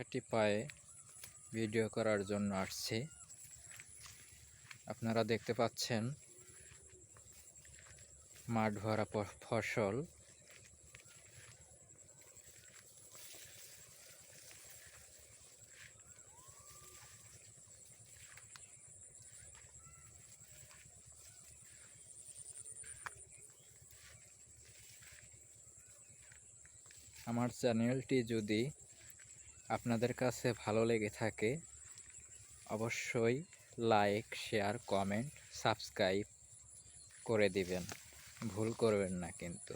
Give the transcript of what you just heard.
খাটি পায়ে ভিডিও করার জন্য আসছি। আপনারা দেখতে পাচ্ছেন মাঠ ভরা ফসল। আমার চ্যানেলটি যদি আপনাদের কাছে ভালো লেগে থাকে, অবশ্যই লাইক, শেয়ার, কমেন্ট, সাবস্ক্রাইব করে দিবেন। ভুল করবেন না কিন্তু।